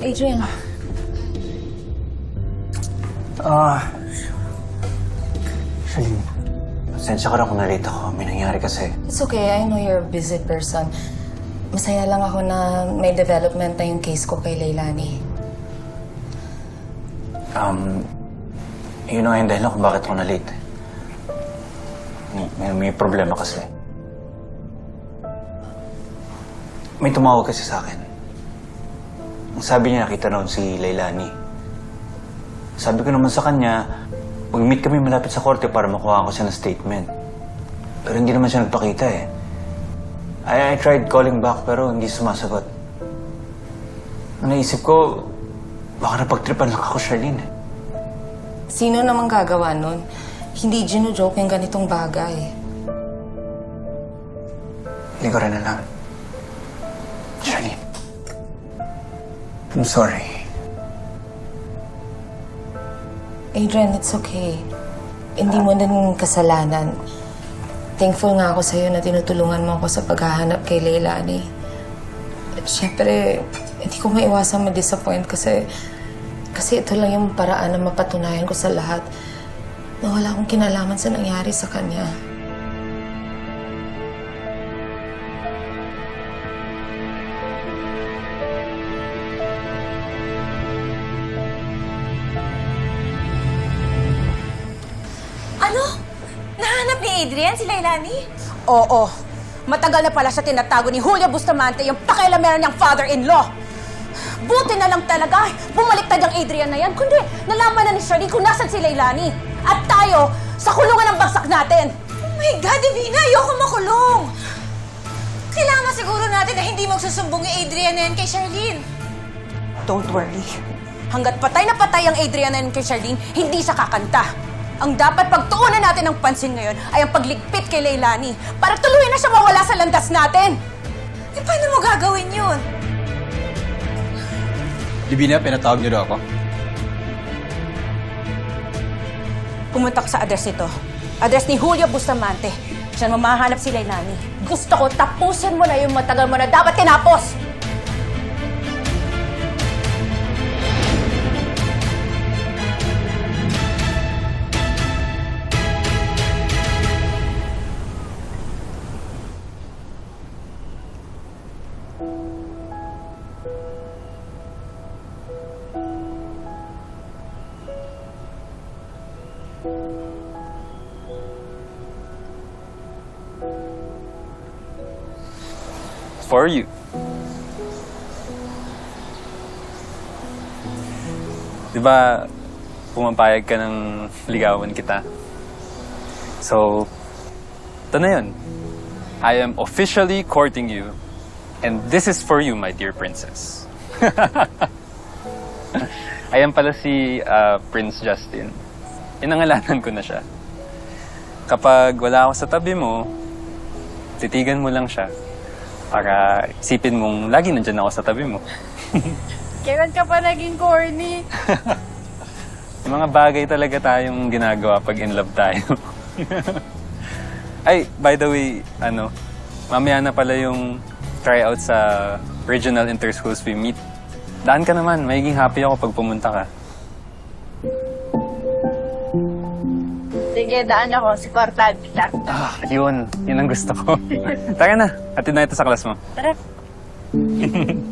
Adrian, Ah... Charlene, pasensya ka na kung nalate ako. May nangyari kasi. it's okay. I know you're a busy person. Masaya lang ako na may development na yung case ko kay Leilani. Um, yun yung dahilan kung bakit ako nalate. May, may, may problema kasi. May tumawag kasi sa akin. Ang sabi niya, nakita raw si Leilani. Sabi ko naman sa kanya, mag-meet kami malapit sa korte para makuha ko siya ng statement. Pero hindi naman siya nagpakita eh. I, I tried calling back pero hindi sumasagot. Ang naisip ko, baka napagtripan lang ako, Charlene. Sino namang gagawa nun? Hindi gino-joke yung ganitong bagay. Hindi ko rin alam. I'm sorry. Adrian, it's okay. Hindi mo din kasalanan. Thankful nga ako sa'yo na tinutulungan mo ako sa paghahanap kay Leilani. Siyempre, hindi ko maiwasang ma-disappoint kasi kasi ito lang yung paraan na mapatunayan ko sa lahat na wala akong kinalaman sa nangyari sa kanya. Adrian si Lailani? Oo. Matagal na pala siya tinatago ni Julia Bustamante yung pakialamera niyang father-in-law. Buti na lang talaga, bumaliktad ang Adrian na yan. Kundi, nalaman na ni Shirley kung nasan si Leilani. At tayo, sa kulungan ng bagsak natin. Oh my God, Divina! Ayoko makulong! Kailangan siguro natin na hindi magsusumbong ni Adrian na yan kay Charlene. Don't worry. Hanggat patay na patay ang Adrian na yan kay Charlene, hindi siya kakanta. Ang dapat pagtuunan natin ng pansin ngayon ay ang pagligpit kay Leilani para tuluyan na siya mawala sa landas natin. Eh, paano mo gagawin yun? Divina, pinatawag niyo daw ako. Pumunta ka sa address nito. Address ni Julio Bustamante. Diyan mo mahanap si Leilani. Gusto ko tapusin mo na yung matagal mo na dapat tinapos. For you. Di ba, pumapayag ka ng ligawan kita? So, ito na yun. I am officially courting you. And this is for you, my dear princess. Ayan pala si ah, Prince Justin. Inangalanan ko na siya. Kapag wala ako sa tabi mo, titigan mo lang siya para isipin mong lagi nandyan ako sa tabi mo. Kailan ka pa naging corny? Yung mga bagay talaga tayong ginagawa pag in love tayo. Ay, by the way, ano, mamaya na pala yung tryout sa regional inter-schools we meet. Daan ka naman, magiging happy ako pag pumunta ka. Sige, daan ako. Si Cortad. Ah, yun. Yun ang gusto ko. Tara na, hatid na ito sa class mo. Tara.